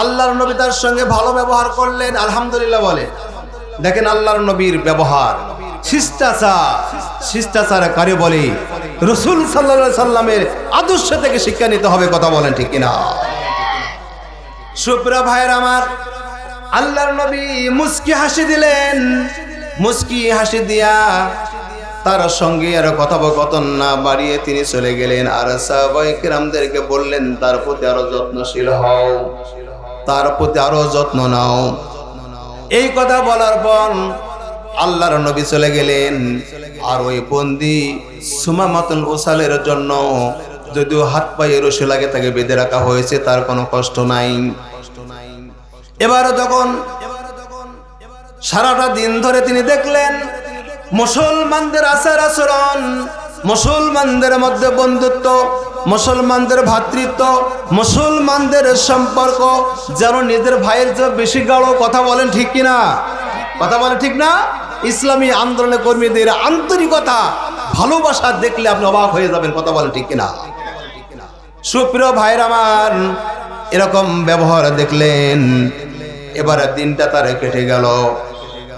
আল্লাহর নবী তার সঙ্গে ভালো ব্যবহার করলেন, আলহামদুলিল্লাহ বলে। দেখেন আল্লাহর নবীর ব্যবহার। শিষ্টাচার শিষ্টাচার কারে বলে? রসুল সাল্লা সাল্লামের আদর্শ থেকে শিক্ষা নিতে হবে, কথা বলেন ঠিক কিনা? সুপ্রা ভাইয়ের আমার, আল্লাহর নবী মুস্কি হাসি দিলেন। মুস্কি হাসি দিয়া তার সঙ্গে আর কথোপকথন না বাড়িয়ে তিনি চলে গেলেন। আর সাহাবাই কিরামদেরকে বললেন, তার প্রতি আরও যত্নশীল হও। তার প্রতি আরও যত্ন নাও। এই কথা বলার পর আল্লাহর নবী চলে গেলেন। আর ওই বন্দি সুমামাতুল ওসালের জন্য যদিও হাত পায়ে রসে লাগে তাকে বেঁধে রাখা হয়েছে, তার কোনো কষ্ট নাই। এবার যখন সারাটা দিন ধরে তিনি দেখলেন, মুসলমানদের আচার আচরণ, মুসলমানদের মধ্যে বন্ধুত্ব মুসলমানদের ভ্রাতৃত্ব মুসলমানদের সম্পর্ক, যেন নিজের ভাইয়ের যে বেশি গাঢ় কথা বলেন ঠিক কিনা? কথা বলেন ঠিক না? ইসলামী আন্দোলনের কর্মীদের আন্তরিকতা, ভালোবাসা দেখলে আপনি অবাক হয়ে যাবেন, কথা বলেন ঠিক কিনা? সুপ্রিয় ভাইয়ের আমার, এরকম ব্যবহার দেখলেন, এবার দিনটা তার কেটে গেল।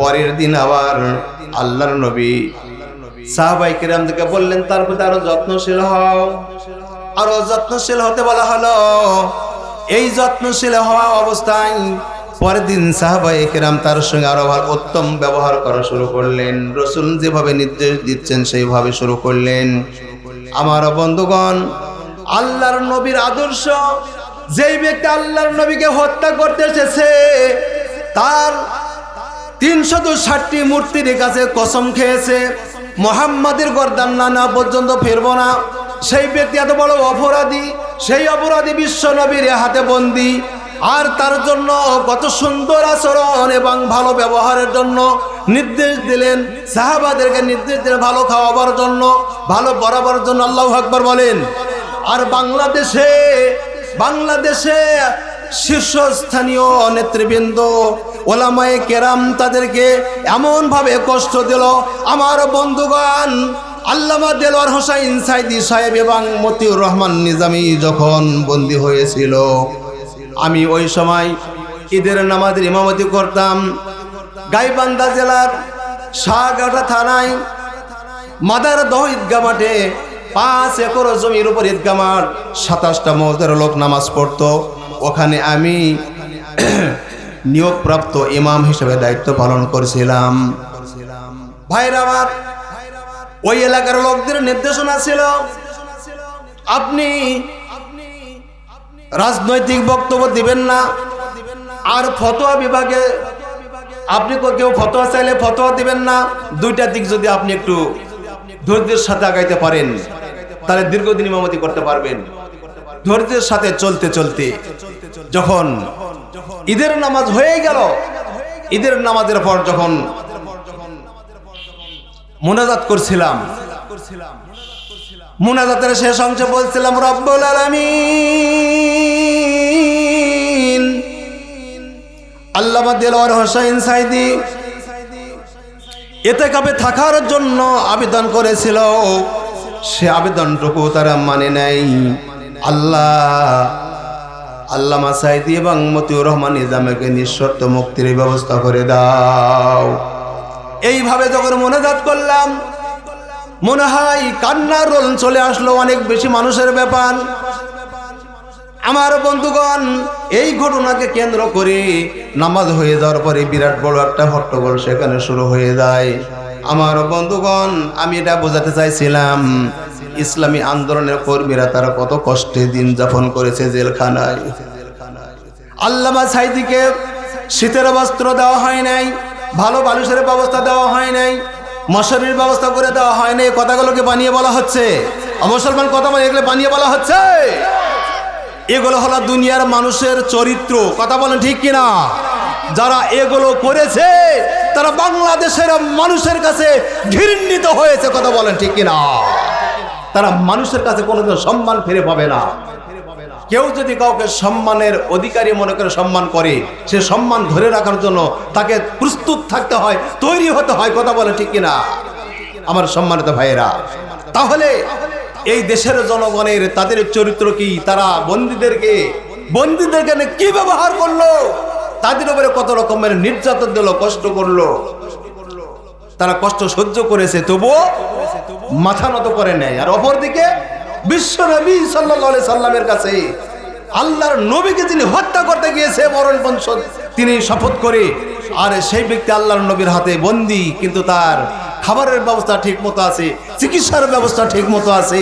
পরের দিন আবার আল্লাহর নবী, সাহাবাই কিরামদেরকে বললেন, তার প্রতি আরও যত্নশীল হও। আরও যত্নশীল হতে বলা হলো। এই যত্নশীল হওয়া অবস্থায় পরের দিন সাহাবাই কিরাম তার সঙ্গে আরও উত্তম ব্যবহার করা শুরু করলেন। রসুল যেভাবে নির্দেশ দিচ্ছেন, সেইভাবে শুরু করলেন। আমার বন্ধুগণ, আল্লাহর নবীর আদর্শ, যেই ব্যক্তি আল্লাহর নবীকে হত্যা করতে এসেছে, তার তিনশত ষাটটি মূর্তির কাছে কসম খেয়েছে, মোহাম্মদের গর্দান না পর্যন্ত ফিরব না। সেই ব্যক্তি এত বড় অপরাধী, সেই অপরাধী বিশ্ব নবীর হাতে বন্দি। আর তার জন্য কত সুন্দর আচরণ এবং ভালো ব্যবহারের জন্য নির্দেশ দিলেন সাহাবাদেরকে, নির্দেশ দিলেন ভালো খাওয়াবার জন্য, ভালো বরাবর জন্য আল্লাহ আকবর বলেন। আর বাংলাদেশে বাংলাদেশে শীর্ষস্থানীয় নেতৃবৃন্দ, ওলামায়ে কেরাম তাদেরকে এমনভাবে কষ্ট দিল, আমার বন্ধুগণ আল্লামা দেলোয়ার হোসাইন সাইদি সাহেব এবং মতিউর রহমান নিজামী যখন বন্দী হয়েছিল, আমি ওই সময় ঈদের নামাজের ইমামতি করতাম। গাইবান্ধা জেলার শাহগাটা থানায় মাদার দহ ঈদগা মাঠে পাঁচ একর জমির উপর ঈদগা মাঠ, সাতাশটা মৌজার লোক নামাজ পড়তো। ওখানে আমি নিয়োগপ্রাপ্ত ইমাম হিসেবে দায়িত্ব পালন করেছিলাম। ভাইরা আমার ওই এলাকার লোকদের নির্দেশনা ছিল, আপনি রাজনৈতিক বক্তব্য দিবেন না, আর ফতোয়া বিভাগে আপনি কেউ ফতোয়া চাইলে ফতোয়া দিবেন না। দুইটা দিক যদি আপনি একটু ধৈর্যের সাথে আগাইতে পারেন, তাহলে দীর্ঘদিন ইমামতি করতে পারবেন। ধৈর্যের সাথে চলতে চলতে, যখন ঈদের নামাজ হয়ে গেল, ঈদের নামাজের পর যখন মোনাজাত করছিলাম। মোনাজাতের শেষ অংশে বলছিলাম, রব্বুল আলামিন। আল্লামা দেলোয়ার হোসাইন সাইদি, এতে কাপে থাকার জন্য আবেদন করেছিল। সে আবেদনটুকু তারা মানে নাই। আল্লাহ, আল্লামা সাইদি এবং মতিউর রহমান নিজামকে নিঃশর্ত মুক্তির ব্যবস্থা করে দাও। এইভাবে যখন মনোজাত করলাম, মনে হয় কান্নার রোল চলে আসলো অনেক বেশি মানুষের ব্যাপার। আমার বন্ধুগণ, এই ঘটনাকে কেন্দ্র করে নামাজ হয়ে যাওয়ার পরে বিরাট বড় একটা হট্টগোল সেখানে শুরু হয়ে যায়। আমার বন্ধুগণ, আমি এটা বোঝাতে চাইছিলাম, ইসলামী আন্দোলনের কর্মীরা তারা কত কষ্টে দিন যাপন করেছে জেলখানায়। আল্লামা সাইদিকে শীতের বস্ত্র দেওয়া হয় নাই। ভালো বালুসের ব্যবস্থা দেওয়া হয় নাই, মশারির ব্যবস্থা করে দেওয়া হয় নাই, কথাগুলোকে বানিয়ে বলা হচ্ছে। মুসলমান কথা মানে এগুলো বানিয়ে বলা হচ্ছে। এগুলো হলো দুনিয়ার মানুষের চরিত্র। কথা বলেন ঠিক কিনা? যারা এগুলো করেছে, তারা বাংলাদেশের মানুষের কাছে ঘৃণিত হয়েছে, কথা বলেন ঠিক কিনা? তারা মানুষের কাছে কোনোদিন সম্মান ফিরে পাবে না। কেউ যদি কাউকে সম্মানের অধিকারী মনে করে সম্মান করে, সে সম্মান ধরে রাখার জন্য তাকে প্রস্তুত থাকতে হয়, তৈরি হতে হয়, কথা বলে ঠিক কিনা? আমার সম্মানিত ভাইয়েরা, তাহলে এই দেশের জনগণের তাদের চরিত্র কি? তারা বন্দীদেরকে বন্দীদেরকে নিয়ে কি ব্যবহার করল? তাদের উপরে কত রকমের নির্যাতন দিল, কষ্ট করল। তারা কষ্ট সহ্য করেছে, তবুও মাথা নত করে নেয়। আর অপরদিকে বিশ্ব নবী সাল্লাহ সাল্লামের কাছে আল্লাহর নবীকে যিনি হত্যা করতে গিয়েছে, মরণ বংশ তিনি শপথ করে, আর সেই ব্যক্তি আল্লাহর নবীর হাতে বন্দি, কিন্তু তার খাবারের ব্যবস্থা ঠিক মতো আছে, চিকিৎসার ব্যবস্থা ঠিক মতো আছে,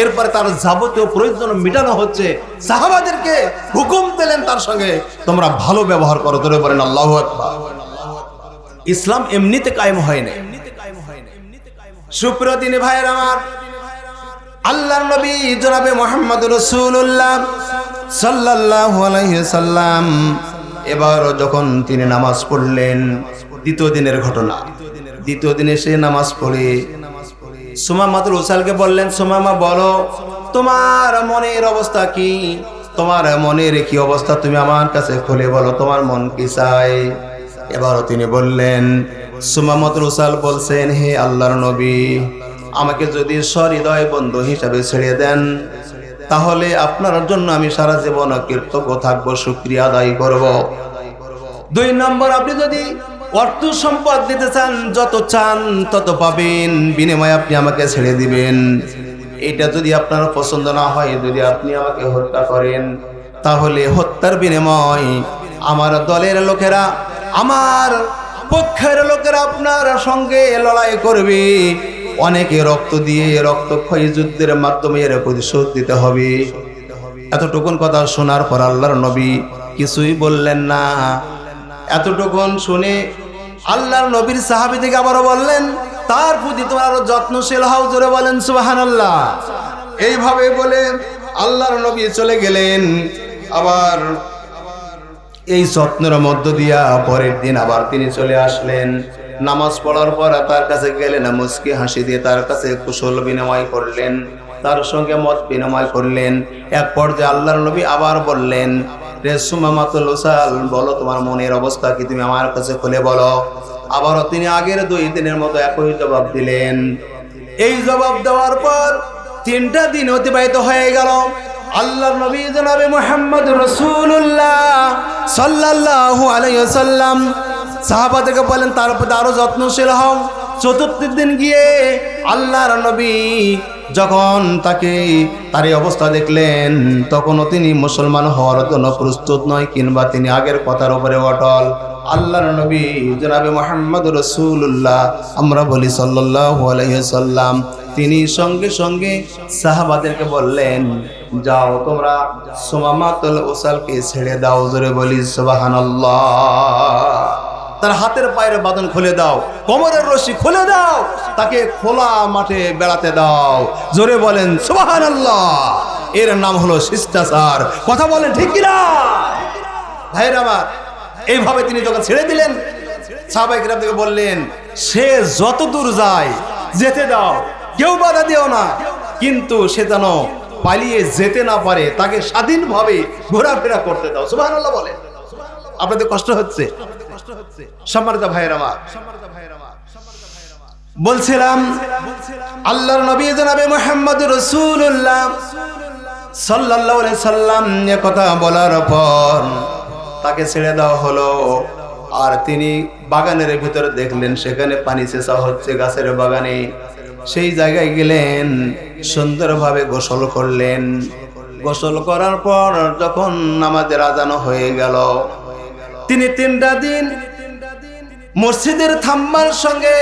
এরপরে তার যাবতীয় প্রয়োজন মেটানো হচ্ছে। সাহাবাদেরকে হুকুম দিলেন তার সঙ্গে, তোমরা ভালো ব্যবহার করো। ধরে বলেন, আল্লাহ ইসলাম এমনিতে কায়েম হয় না সুপ্রতিনি ভাইয়ের আমার আল্লাহর নবী জনাবে মোহাম্মদ রসুল্লাহ আলাইহি সাল্লাম। এবার যখন তিনি নামাজ পড়লেন, দ্বিতীয় দিনের ঘটনা। দ্বিতীয় দিনে সে নামাজ পড়ে। সুমামাতুল উসালকে বললেন, সুমামা, বলো, তোমার মনের অবস্থা কি? তোমার মনের কি অবস্থা তুমি আমার কাছে খুলে বলো, তোমার মন কি চাই এবারও তিনি বললেন সুমামতুল উসাল বলছেন, হে আল্লাহর নবী আমাকে যদি সহৃদয় বন্ধু হিসাবে ছেড়ে দেন, তাহলে আপনার জন্য আমি সারা জীবন কৃতজ্ঞ থাকব শুক্রিয়া আদায় করব। দুই নম্বর, আপনি যদি অর্থ সম্পদ দিতে চান, যত চান তত পাবেন, বিনিময়ে আপনি আমাকে ছেড়ে দিবেন। এটা যদি আপনার পছন্দ না হয়, যদি আপনি আমাকে হত্যা করেন, তাহলে হত্যার বিনিময় আমার দলের লোকেরা, আমার পক্ষের লোকেরা আপনার সঙ্গে লড়াই করবে। অনেকে রক্ত দিয়ে এ রক্ত রক্তক্ষয়ী যুদ্ধের মাধ্যমে এর প্রতিশোধ দিতে হবে। এতটুকুন কথা শোনার পর আল্লাহর নবী কিছুই বললেন না। এতটুকুন শুনে আল্লাহর নবীর সাহাবি থেকে আবারও বললেন, তার প্রতি তোমার আরও যত্নশীল হও, জোরে বলেন সুবাহান আল্লাহ এইভাবে বলে আল্লাহর নবী চলে গেলেন। আবার এই স্বপ্নের মধ্য দিয়া পরের দিন আবার তিনি চলে আসলেন। নামাজ পড়ার পর তার কাছে গেলেন মুসকি হাসি দিয়ে তার কাছে কুশল বিনিময় করলেন, তার সঙ্গে মত বিনিময় করলেন। এক পর্যায়ে আল্লাহর নবী আবার বললেন, রে সুমামাতুল উসাল, বলো তোমার মনের অবস্থা কি? তুমি আমার কাছে খুলে বলো। আবারও তিনি আগের দুই দিনের মতো একই জবাব দিলেন। এই জবাব দেওয়ার পর তিনটা দিন অতিবাহিত হয়ে গেল। আল্লাহ নবী জনাবে মোহাম্মদ রসুল্লাহ সাল্লাল্লাহু আলাইহি সাল্লাম সাহাবাদেরকে বলেন, তার প্রতি আরও যত্নশীল হও। চতুর্থ দিন গিয়ে আল্লাহর নবী যখন তাকে তার অবস্থা দেখলেন, তখনও তিনি মুসলমান হওয়ার জন্য প্রস্তুত নয়, কিংবা তিনি আগের কথার উপরে অটল। আল্লাহর নবী জনাবে মোহাম্মদ রসুল্লাহ আমরা বলি সাল্লাহ আলাইসাল্লাম তিনি সঙ্গে সঙ্গে সাহাবাদেরকে বললেন, যাও তোমরা সোমামাতুল ওসালকে ছেড়ে দাও, জোরে বলি, সুবহানাল্লাহ। তার হাতের পায়ের বাদন খুলে দাও, কোমরের রশি খুলে দাও, তাকে খোলা মাঠে বেড়াতে দাও। জোরে বলেন সুবাহান এর নাম হলো শিষ্টাচার। কথা বলেন, ঠিক কিনা? ভাইয়ের আমার, এইভাবে তিনি যখন ছেড়ে দিলেন সাহাবাই থেকে বললেন, সে যত দূর যায়, যেতে দাও। কেউ বাধা দিও না। কিন্তু সে যেন পালিয়ে যেতে না পারে, তাকে স্বাধীনভাবে ঘোরাফেরা করতে দাও। সুবাহ বলে আপনাদের কষ্ট হচ্ছে? সম্মানিত ভাইয়ের আমার। বলছিলাম আল্লাহর নবী জনাবে মোহাম্মদ রসুল্লাহ সাল্লাল্লাহু আলাইহি সাল্লাম এ কথা বলার পর তাকে ছেড়ে দেওয়া হলো। আর তিনি বাগানের ভিতরে দেখলেন সেখানে পানি চেঁচা হচ্ছে গাছের বাগানে। সেই জায়গায় গেলেন সুন্দরভাবে গোসল করলেন। গোসল করার পর যখন আমাদের আজানো হয়ে গেল তিনি তিনটা দিন মসজিদের থাম্মার সঙ্গে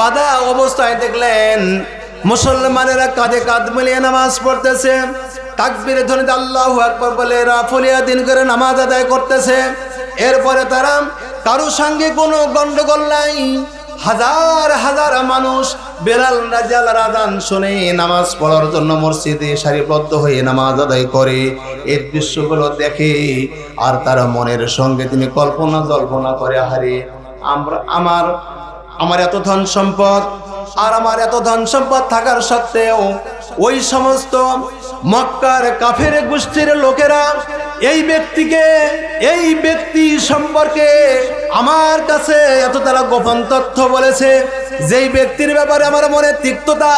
বাধা অবস্থায় দেখলেন। মুসলমানেরা কাঁধে কাঁধ মিলিয়ে নামাজ পড়তেছে। তাকবির ধ্বনিতে আল্লাহ একবার বলে, রাফুলিয়া দিন করে নামাজ আদায় করতেছে। এরপরে তারা কারও সঙ্গে কোনো গন্ডগোল নাই। হাজার হাজার মানুষ বেলাল রাজাল রাজান শুনে নামাজ পড়ার জন্য মসজিদে সারিবদ্ধ হয়ে নামাজ আদায় করে। এর দৃশ্যগুলো দেখে আর তার মনের সঙ্গে তিনি কল্পনা জল্পনা করে হারে আমরা, আমার আমার এত ধন সম্পদ আর আমার এত ধন সম্পদ থাকার সত্ত্বেও ওই সমস্ত মক্কার কাফের গোষ্ঠীর লোকেরা এই ব্যক্তিকে, এই ব্যক্তি সম্পর্কে আমার কাছে এত তারা গোপন তথ্য বলেছে, যেই ব্যক্তির ব্যাপারে আমার মনে তিক্ততা,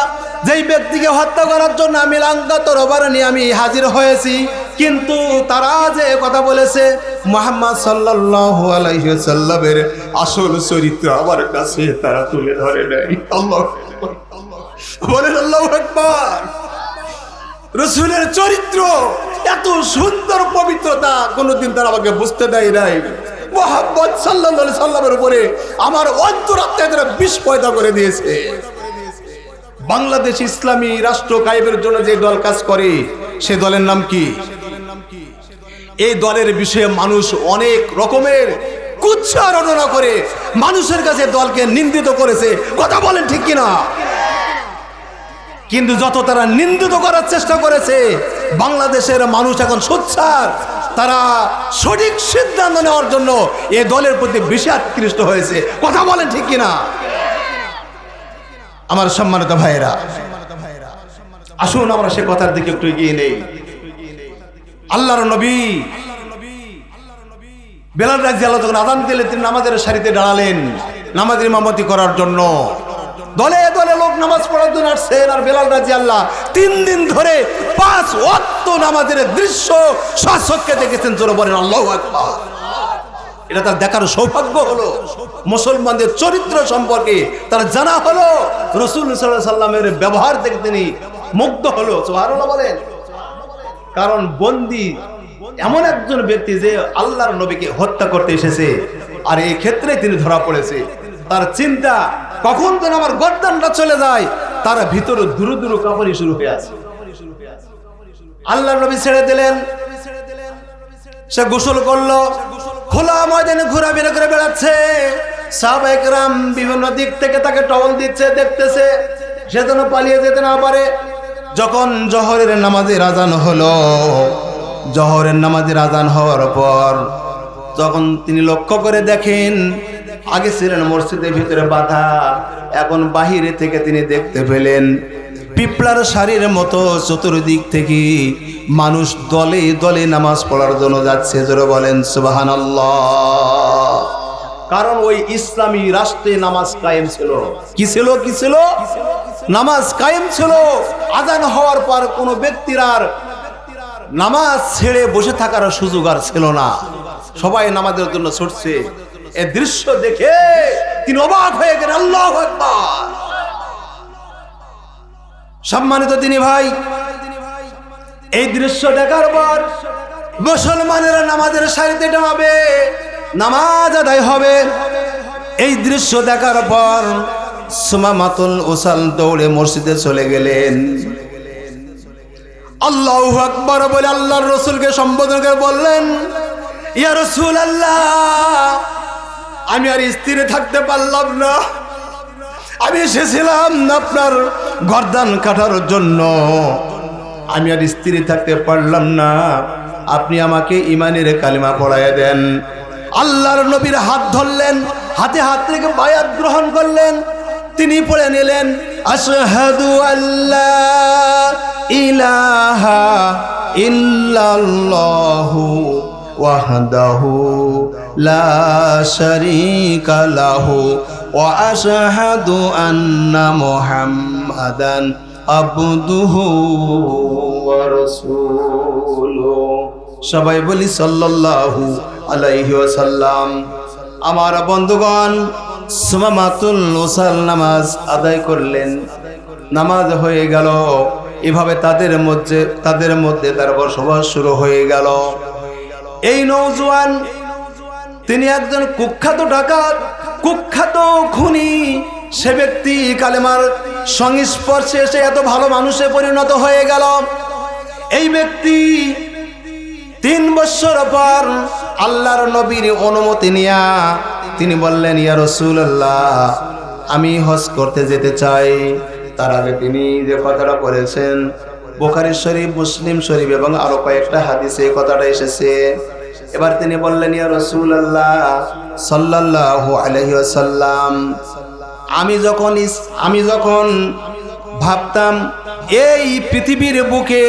যেই ব্যক্তিকে হত্যা করার জন্য আমি লাঙ্কা তরবার নিয়ে আমি হাজির হয়েছি, কিন্তু তারা যে কথা বলেছে, মোহাম্মদ সাল্লাল্লাহু আলাইহি সাল্লামের আসল চরিত্র আমার কাছে তারা তুলে ধরে নেয় রসুলের চরিত্র এত সুন্দর পবিত্রতা কোনোদিন তারা আমাকে বুঝতে দেয় নাই। মোহাম্মদ সাল্লাহ সাল্লামের উপরে আমার অন্তরাত্মা তারা বিষ পয়দা করে দিয়েছে। বাংলাদেশ ইসলামী রাষ্ট্র কায়েমের জন্য যে দল কাজ করে, সে দলের নাম কি? এই দলের বিষয়ে মানুষ অনেক রকমের কুচ্ছারণনা করে, মানুষের কাছে দলকে নিন্দিত করেছে। কথা বলেন ঠিক কিনা? কিন্তু যত তারা নিন্দিত করার চেষ্টা করেছে, বাংলাদেশের মানুষ এখন সোচ্চার। তারা সঠিক সিদ্ধান্ত নেওয়ার জন্য এ দলের প্রতি বেশি আকৃষ্ট হয়েছে। কথা বলেন ঠিক কিনা? আমার সম্মানিত ভাইয়েরা, আসুন আমরা সে কথার দিকে একটু এগিয়ে নেই। আল্লাহর নবী, বেলাল রাজি আল্লাহ যখন আদান দিলে তিনি নামাজের সারিতে দাঁড়ালেন। নামাজের ইমামতি করার জন্য। দলে দলে লোক নামাজ পড়ার জন্য আসছেন আর বেলাল রাজি আল্লাহ তিন দিন ধরে পাঁচ ওয়াক্ত নামাজের দৃশ্য স্বচক্ষে দেখেছেন জোরে বলেন, আল্লাহ এটা তার দেখার সৌভাগ্য হলো। মুসলমানদের চরিত্র সম্পর্কে তার জানা হলো, রসুল সাল্লামের ব্যবহার দেখে তিনি মুগ্ধ হলো। বলেন। কারণ বন্দি এমন একজন ব্যক্তি যে আল্লাহর নবীকে হত্যা করতে এসেছে, আর এই ক্ষেত্রে তিনি ধরা পড়েছে। তার চিন্তা কখন যেন আমার গর্দানটা চলে যায়, তার ভিতরে দূর দূর কাপড়ি শুরু হয়ে আছে। আল্লাহর নবী ছেড়ে দিলেন। সে গোসল করল, খোলা ময়দানে ঘোরাফেরা করে বেড়াচ্ছে। সাহাবাহাম বিভিন্ন দিক থেকে তাকে টহল দিচ্ছে, দেখতেছে, সে যেন পালিয়ে যেতে না পারে। যখন জহরের নামাজের আজান হলো, জহরের নামাজের আজান হওয়ার পর তখন তিনি লক্ষ্য করে দেখেন আগে ছিলেন মসজিদের ভিতরে বাধা, এখন বাহিরে থেকে তিনি দেখতে পেলেন। পিপলার শাড়ির মতো চতুর্দিক থেকে মানুষ দলে দলে নামাজ পড়ার জন্য যাচ্ছে, জোরে বলেন সুবাহান কারণ ওই ইসলামী রাষ্ট্রে নামাজ কায়েম ছিল। কি ছিল কি ছিল? নামাজ কায়েম ছিল। আজান হওয়ার পর কোনো ব্যক্তির আর নামাজ ছেড়ে বসে থাকার সুযোগ আর ছিল না। সবাই নামাজের জন্য ছুটছে। এ দৃশ্য দেখে তিনি অবাক হয়ে গেলেন, আল্লাহ আকবার। সম্মানিত তিনি ভাই, এই দৃশ্য দেখার পর মুসলমানেরা নামাজের সারিতে দাঁড়াবে নামাজ আদায় হবে। এই দৃশ্য দেখার পর সুমামাতুল ওসাল দৌড়ে মসজিদে চলে গেলেন। আল্লাহ আকবর বলে আল্লাহর রসুলকে সম্বোধন করে বললেন, ইয়া রসুল আল্লাহ আমি আর স্থিরে থাকতে পারলাম না। আমি এসেছিলাম আপনার গর্দান কাটার জন্য। আমি আর স্থিরে থাকতে পারলাম না। আপনি আমাকে ইমানের কালিমা পড়াইয়া দেন। আল্লাহর নবীর হাত ধরলেন, হাতে হাত থেকে বায়াত গ্রহণ করলেন। তিনি পড়ে নিলেন, আশহাদু আল্লাহ ইলাহা ইল্লাল্লাহু শারীকা লাহু ওয়া আশহাদু আন্না মুহাম্মাদান আবদুহু ওয়া রাসূলুহু সবাই বলি সাল্লাল্লাহু আলাইহি ওয়াসাল্লাম। আমার বন্ধুগণ, সুমামাতুল ওসাল নামাজ আদায় করলেন। নামাজ হয়ে গেল। এভাবে তাদের মধ্যে তাদের মধ্যে তার বসবাস শুরু হয়ে গেল। এই নৌজওয়ান তিনি একজন কুখ্যাত ডাকাত, কুখ্যাত খুনি। সে ব্যক্তি কালেমার সংস্পর্শে এসে এত ভালো মানুষে পরিণত হয়ে গেল। এই ব্যক্তি তিন বছর পর আল্লাহর নবীর অনুমতি নিয়া তিনি বললেন, ইয়া রসুল্লাহ আমি হজ করতে যেতে চাই। তার আগে তিনি যে কথাটা বলেছেন বোখারি শরীফ, মুসলিম শরীফ এবং আরও কয়েকটা হাদিসে এই কথাটা এসেছে। এবার তিনি বললেন, ইয়া রসুল্লাহ সাল্লাহ আলহিসাল্লাম আমি যখন আমি যখন ভাবতাম, এই পৃথিবীর বুকে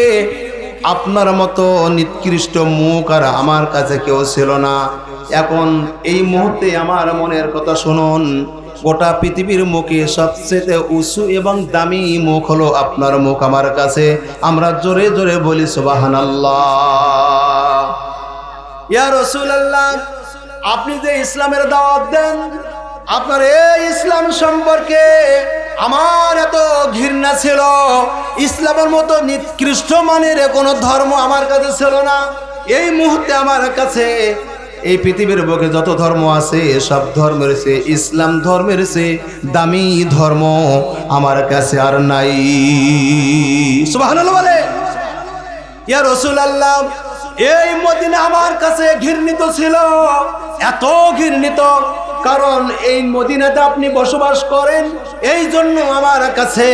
আপনার মতো নিকৃষ্ট মুখ আর আমার কাছে কেউ ছিল না। এখন এই মুহূর্তে আমার মনের কথা শুনুন গোটা পৃথিবীর মুখে সবচেয়ে উঁচু এবং দামি মুখ হলো আপনার মুখ আমার কাছে। আমরা জোরে জোরে বলি সুবাহান ইয়া রসুল আল্লাহ আপনি যে ইসলামের দাওয়াত দেন, আপনার এই ইসলাম সম্পর্কে আমার এত ঘৃণা ছিল। ইসলামের মতো নিকৃষ্ট মানের কোনো ধর্ম আমার কাছে ছিল না। এই মুহূর্তে আমার কাছে এই পৃথিবীর বুকে যত ধর্ম আছে, সব ধর্মের সে ইসলাম ধর্মের সে দামি ধর্ম আমার কাছে আর নাই। বলে। এই মদিনা আমার কাছে ঘৃণিত ছিল। এত ঘৃণিত, কারণ এই মদিনাতে আপনি বসবাস করেন, এই জন্য আমার কাছে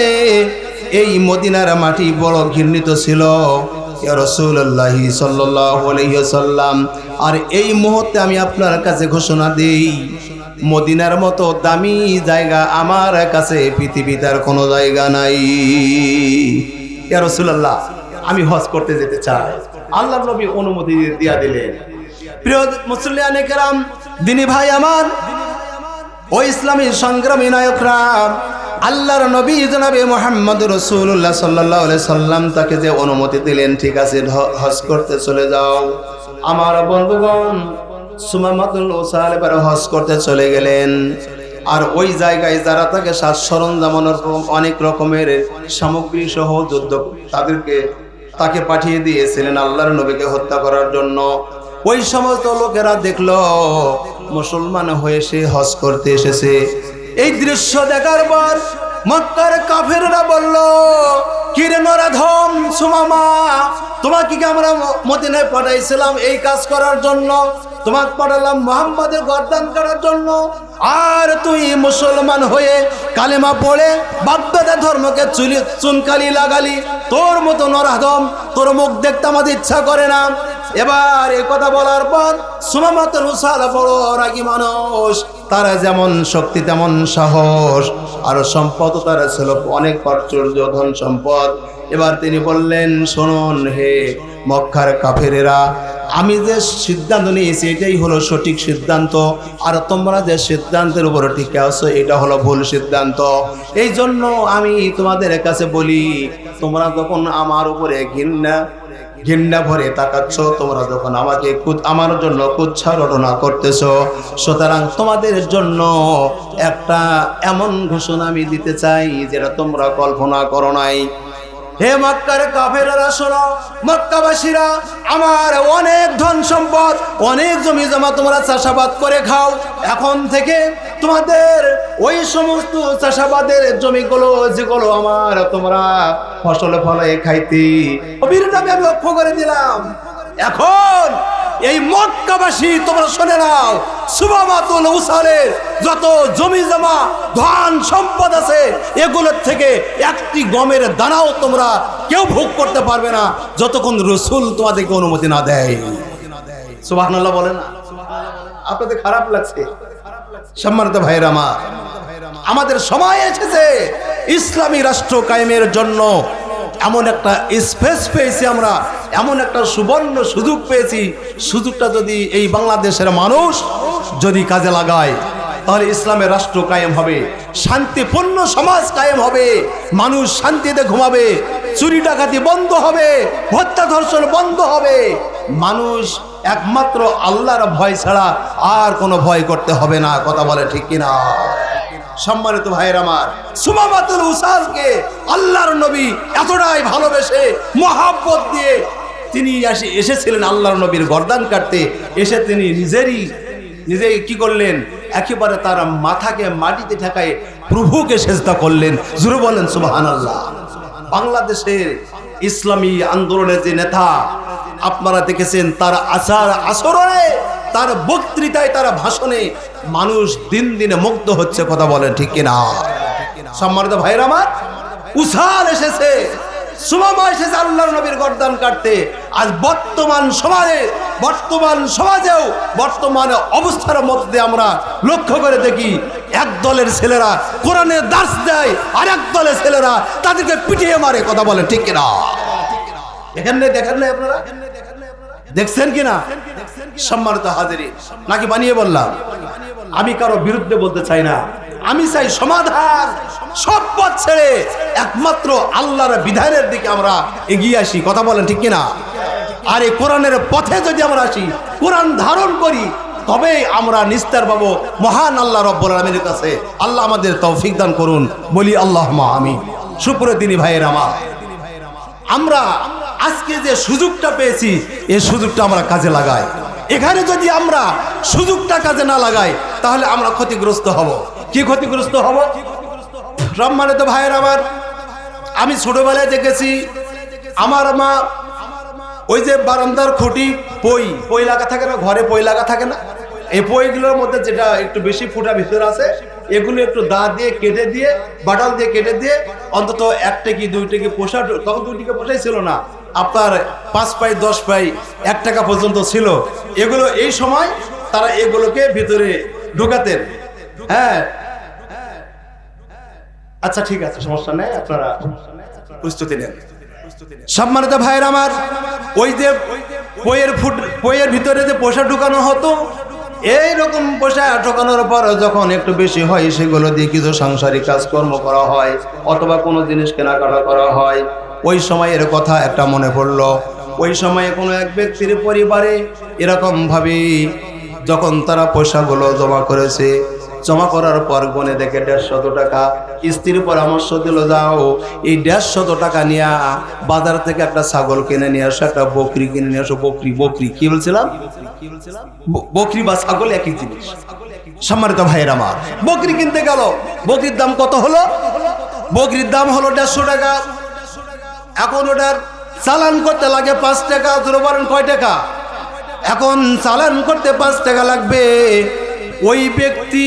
এই মদিনার মাটি বড় ঘৃণিত ছিল। আর এই মুহূর্তে আমি আপনার কাছে ঘোষণা দিই, মদিনার মতো দামি জায়গা আমার কাছে, পৃথিবীতে আর কোনো জায়গা নাই। ইয়া রসুল্লাহ আমি হজ করতে যেতে চাই। আল্লাহ নবী অনুমতি দিয়া দিলেন। প্রিয় দিনী ভাই আমার, ও ইসলামী সংগ্রামী নায়করা আল্লাহর নবী জনাবে মোহাম্মদ রসুল্লাহ সাল্লাহ সাল্লাম তাকে যে অনুমতি দিলেন, ঠিক আছে হজ করতে চলে যাও। আমার বন্ধুগণ হজ করতে চলে গেলেন। আর ওই জায়গায় যারা তাকে সাজ সরঞ্জাম অনেক রকমের সামগ্রী সহ যুদ্ধ তাদেরকে তাকে পাঠিয়ে দিয়েছিলেন আল্লাহর নবীকে হত্যা করার জন্য। ওই সমস্ত লোকেরা দেখল, মুসলমান হয়ে সে হজ করতে এসেছে। এই দৃশ্য দেখার পর মক্কার কাফেররা বলল কিরে নরাধম সুমামা, তোমাকে কি আমরা মদিনায় পাঠাইছিলাম এই কাজ করার জন্য? তোমাকে পাঠালাম মোহাম্মদের গর্দান করার জন্য। আর তুই মুসলমান হয়ে কালেমা পড়ে বাগদাদের ধর্মকে চুলি, চুনকালি লাগালি। তোর মতো নরাধম তোর মুখ দেখতে আমাদের ইচ্ছা করে না। এবার এ কথা বলার পর সুমামাতুল উসাল বড় রাগী মানুষ। তারা যেমন শক্তি, তেমন সাহস। আর সম্পদ তারা ছিল অনেক প্রাচুর্য ধন সম্পদ। এবার তিনি বললেন, শুনুন হে মক্কার কাফেরেরা, আমি যে সিদ্ধান্ত নিয়েছি, এটাই হলো সঠিক সিদ্ধান্ত। আর তোমরা যে সিদ্ধান্তের উপরে টিকে আছো, এটা হলো ভুল সিদ্ধান্ত। এই জন্য আমি তোমাদের কাছে বলি, তোমরা যখন আমার উপরে ঘৃণা ঘৃণা ভরে তাকাচ্ছ, তোমরা যখন আমাকে আমার জন্য কুচ্ছা রটনা করতেছ, সুতরাং তোমাদের জন্য একটা এমন ঘোষণা আমি দিতে চাই, যেটা তোমরা কল্পনা করো নাই। হে মক্কার কাফেরা শোনো। মক্কাবাসীরা, আমার অনেক ধন সম্পদ, অনেক জমি জমা তোমরা চাষাবাদ করে খাও। এখন থেকে তোমাদের ওই সমস্ত চাষাবাদের জমিগুলো, যেগুলো আমার তোমরা ফসল ফলে খাইতে। নামে আমি লক্ষ্য করে দিলাম। এখন এই মক্কাবাসী, তোমরা শুনে নাও সুবামাতুল উসালের যত জমি জমা, ধন সম্পদ আছে, এগুলোর থেকে একটি গমের দানাও তোমরা কেউ ভোগ করতে পারবে না, যতক্ষণ রসুল তোমাদেরকে অনুমতি না দেয়। সুবহানাল্লাহ বলে না? আপনাদের খারাপ লাগছে? সম্মানিত ভাইয়ের আমার, আমাদের সময় এসেছে, ইসলামী রাষ্ট্র কায়েমের জন্য এমন একটা স্পেস পেয়েছি আমরা, এমন একটা সুবর্ণ সুযোগ পেয়েছি। সুযোগটা যদি এই বাংলাদেশের মানুষ যদি কাজে লাগায়, তাহলে ইসলামের রাষ্ট্র কায়েম হবে, শান্তিপূর্ণ সমাজ কায়েম হবে, মানুষ শান্তিতে ঘুমাবে, চুরি ডাকাতি বন্ধ হবে, হত্যা ধর্ষণ বন্ধ হবে। মানুষ একমাত্র আল্লাহর ভয় ছাড়া আর কোনো ভয় করতে হবে না, কথা বলে ঠিক কিনা? সম্মানিত ভাইয়ের আমার সুমামাতুল উসালকে আল্লাহর নবী এতটাই ভালোবেসে মহাব্বত দিয়ে তিনি এসে এসেছিলেন আল্লাহর নবীর গর্দান কাটতে। এসে তিনি নিজেরই নিজেই কি করলেন? একেবারে তার মাথাকে মাটিতে ঠেকায় প্রভুকে সেজদা করলেন। জুড়ে বলেন সুবাহান আল্লাহ বাংলাদেশের ইসলামী আন্দোলনের যে নেতা, আপনারা দেখেছেন তার আচার আচরণে তার বক্তৃতায়, তার ভাষণে মানুষ দিন দিনে মুগ্ধ হচ্ছে, কথা বলেন ঠিক কিনা? সম্মানিত ভাইরা আমার উসাল এসেছে, সুমামা এসেছে আল্লাহর নবীর কাটতে। আজ বর্তমান সমাজে, বর্তমান সমাজেও, বর্তমান অবস্থার মধ্যে আমরা লক্ষ্য করে দেখি ছেলেরা দাস দেয় দলের ছেলেরা তাদেরকে পিটিয়ে মারে, কথা বলে ঠিক কিনা? দেখেন নাই দেখেন নাই আপনারা? দেখছেন কিনা? সম্মানিত হাজিরি নাকি বানিয়ে বললাম? আমি কারও বিরুদ্ধে বলতে চাই না। আমি চাই সমাধান, সব পথ ছেড়ে একমাত্র আল্লাহর বিধানের দিকে আমরা এগিয়ে আসি। কথা বলেন ঠিক কিনা? আর এই কোরআনের পথে যদি আমরা আসি, কোরআন ধারণ করি তবে আমরা নিস্তার পাবো মহান আল্লাহ রব্বুল আলমীর কাছে। আল্লাহ আমাদের তৌফিক দান করুন। বলি আল্লাহ আমি সুপুরে তিনি ভাইয়ের আমার, আমরা আজকে যে সুযোগটা পেয়েছি, এই সুযোগটা আমরা কাজে লাগাই। এখানে যদি আমরা সুযোগটা কাজে না লাগাই, তাহলে আমরা ক্ষতিগ্রস্ত হব। কি ক্ষতিগ্রস্ত হব? সম্মানিত ভাইয়ের আমার আমি ছোটবেলায় দেখেছি, আমার মা ওই যে বারান্দার খুঁটি, পই পই লাগা থাকে না, ঘরে পই লাগা থাকে না? এই পইগুলোর মধ্যে যেটা একটু বেশি ফুটা ভিতরে আছে, এগুলো একটু দা দিয়ে কেটে দিয়ে, বাটাল দিয়ে কেটে দিয়ে, অন্তত একটা কি দুইটা কি পোষা, তখন দুইটিকে পোষাই ছিল না। আপনার পাঁচ পাই, দশ পাই, এক টাকা পর্যন্ত ছিল। এগুলো এই সময় তারা এগুলোকে ভিতরে ঢুকাতেন। হ্যাঁ। আচ্ছা ঠিক আছে, সমস্যা নেই, আপনারা প্রস্তুতি নেন। সম্মানিত ভাইয়ের আমার, ওই যে বইয়ের ফুট, বইয়ের ভিতরে যে পয়সা ঢুকানো হতো, এই রকম পোষা ঢোকানোর পর যখন একটু বেশি হয়, সেগুলো দিয়ে কিছু সাংসারিক কাজকর্ম করা হয়, অথবা কোনো জিনিস কেনাকাটা করা হয় ওই সময়ের কথা একটা মনে পড়ল। ওই সময়ে কোনো এক ব্যক্তির পরিবারে এরকমভাবে যখন তারা পয়সাগুলো জমা করেছে, জমা করার পর গনে দেখে দেড়শত টাকা, স্ত্রীর পরামর্শ দিল, যাও, এই দেড়শত টাকা নিয়ে বাজার থেকে একটা ছাগল কিনে নিয়ে আসো, একটা বকরি কিনে নিয়ে আসো। বকরি বকরি, কি বলছিলাম? বকরি বা ছাগল একই জিনিস। সম্মানিত ভাইয়ের আমার, বকরি কিনতে গেল। বকরির দাম কত হলো? বকরির দাম হলো দেড়শো টাকা। এখন ওটার চালান করতে লাগে পাঁচ টাকা বলেন কয় টাকা? এখন চালান করতে পাঁচ টাকা লাগবে। ওই ব্যক্তি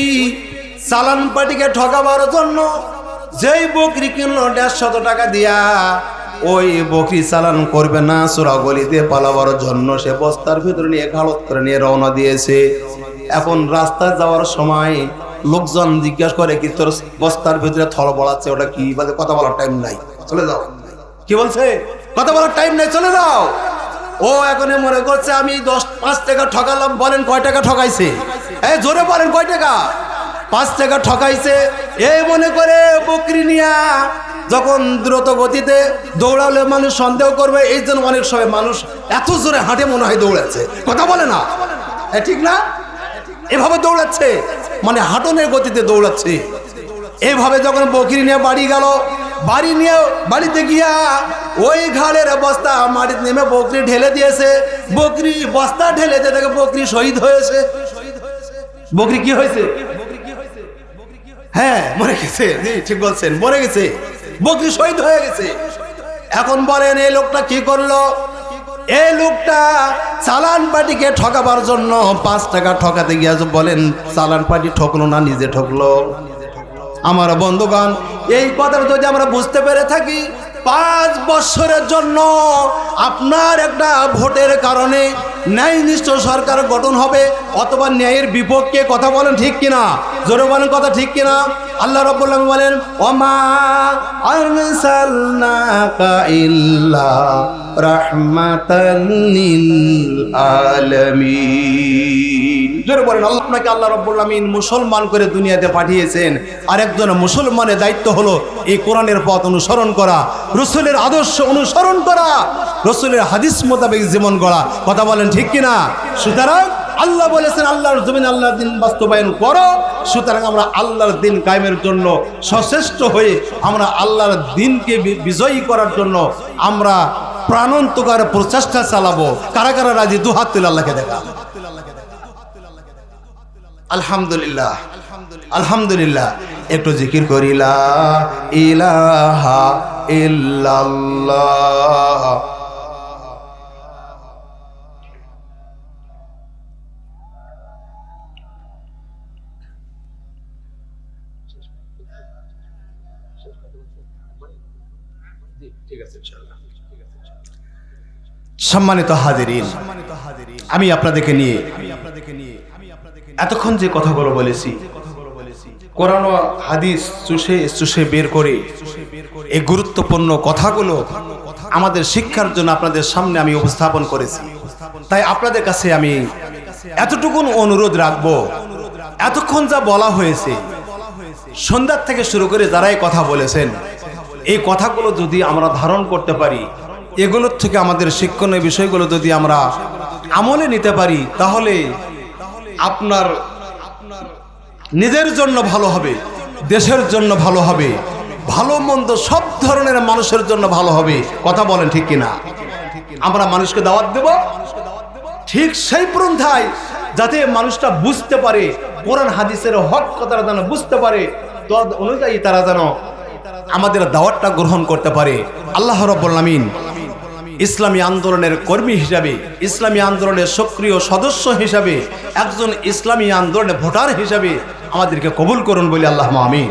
চালান পাটিকে ঠকাবার জন্য যেই বকরি কিনলো দেড়শত টাকা দিয়া, ওই বকরি চালান করবে না গলিতে পালাবার জন্য সে বস্তার ভিতরে নিয়ে ঘালত করে নিয়ে রওনা দিয়েছে। এখন রাস্তায় যাওয়ার সময় লোকজন জিজ্ঞাসা করে কি তোর বস্তার ভিতরে থল বলাচ্ছে, ওটা কি? বলে, কথা বলার টাইম নাই। চলে যাও। কি বলছে? কথা বলার টাইম নেই, চলে যাও। ও এখন মনে করছে আমি দশ, পাঁচ টাকা ঠকালাম, বলেন কয় টাকা ঠকাইছে? এই জোরে বলেন কয় টাকা? পাঁচ টাকা ঠকাইছে। এই মনে করে বকরি নিয়া যখন দ্রুত গতিতে দৌড়ালে মানুষ সন্দেহ করবে, এই জন্য অনেক সময় মানুষ এত জোরে হাঁটে মনে হয় দৌড়াচ্ছে। কথা বলে না? এ ঠিক না? এভাবে দৌড়াচ্ছে মানে হাঁটনের গতিতে দৌড়াচ্ছে। এইভাবে যখন বকরি নিয়ে বাড়ি গেল বাড়ি নিয়ে, বাড়িতে গিয়া ওই ঘাড়ের বস্তা মাটিতে নেমে বকরি ঢেলে দিয়েছে। বকরি বস্তা ঢেলে দিয়ে দেখে বকরি শহীদ হয়েছে। বকরি কি হয়েছে? হ্যাঁ মরে গেছে। ঠিক বলছেন, মরে গেছে। বকরি শহীদ হয়ে গেছে। এখন বলেন, এই লোকটা কি করল? এই লোকটা চালান পাটিকে ঠকাবার জন্য পাঁচ টাকা ঠকাতে গিয়ে বলেন, চালান পাটি ঠকলো না, নিজে ঠকলো। আমার বন্ধুগণ, এই কথাটা যদি আমরা বুঝতে পেরে থাকি, পাঁচ বছরের জন্য আপনার একটা ভোটের কারণে ন্যায়নিষ্ঠ সরকার গঠন হবে অথবা ন্যায়ের বিপক্ষে কথা বলেন ঠিক কিনা? জোরে বলেন কথা ঠিক কিনা? আল্লাহ রব্বুল্লাহ বলেন বলেন, আল্লাহ রব্বুল মুসলমান করে দুনিয়াতে পাঠিয়েছেন। মুসলমানের দায়িত্ব হলো এই পথ অনুসরণ করা, রসুলের আদর্শ অনুসরণ করা, রসুলের হাদিস মোতাবেক জীবন গড়া। কথা বলেন ঠিক কিনা? সুতরাং আল্লাহ বলেছেন, আল্লাহর জমিন আল্লাহর দিন বাস্তবায়ন করো। সুতরাং আমরা আল্লাহর দিন কায়েমের জন্য সচেষ্ট হয়ে আমরা আল্লাহর দিনকে বিজয়ী করার জন্য আমরা প্রাণন্তকার প্রচেষ্টা চালাবো। কারা কারা রাজি? দু হাত তুলে আল্লাহকে দেখা। আলহামদুলিল্লাহ। আলহামদুলিল্লাহ। একটু জিকির করিলা, ইলাহা ইল্লাল্লাহ। সম্মানিত হাজিরিন, আমি আপনাদেরকে নিয়ে এতক্ষণ যে কথাগুলো বলেছি, কোরআন হাদিস চুষে চুষে বের করে এই গুরুত্বপূর্ণ কথাগুলো আমাদের শিক্ষার জন্য আপনাদের সামনে আমি উপস্থাপন করেছি। তাই আপনাদের কাছে আমি এতটুকুন অনুরোধ রাখব, এতক্ষণ যা বলা হয়েছে, সন্ধ্যার থেকে শুরু করে যারাই কথা বলেছেন, এই কথাগুলো যদি আমরা ধারণ করতে পারি এগুলোর থেকে আমাদের শিক্ষণীয় বিষয়গুলো যদি আমরা আমলে নিতে পারি, তাহলে আপনার নিজের জন্য ভালো হবে, দেশের জন্য ভালো হবে, ভালো মন্দ সব ধরনের মানুষের জন্য ভালো হবে। কথা বলেন ঠিক কিনা? আমরা মানুষকে দাওয়াত দেব। ঠিক সেই পন্থায় যাতে মানুষটা বুঝতে পারে, কোরআন হাদিসের হক কথাটা যেন বুঝতে পারে, তদ অনুযায়ী তারা যেন আমাদের দাওয়াতটা গ্রহণ করতে পারে। আল্লাহ রব্বুল ইসলামী আন্দোলনের কর্মী হিসাবে, ইসলামী আন্দোলনের সক্রিয় সদস্য হিসাবে, একজন ইসলামী আন্দোলনের ভোটার হিসাবে আমাদেরকে কবুল করুন বলে আল্লাহ আমি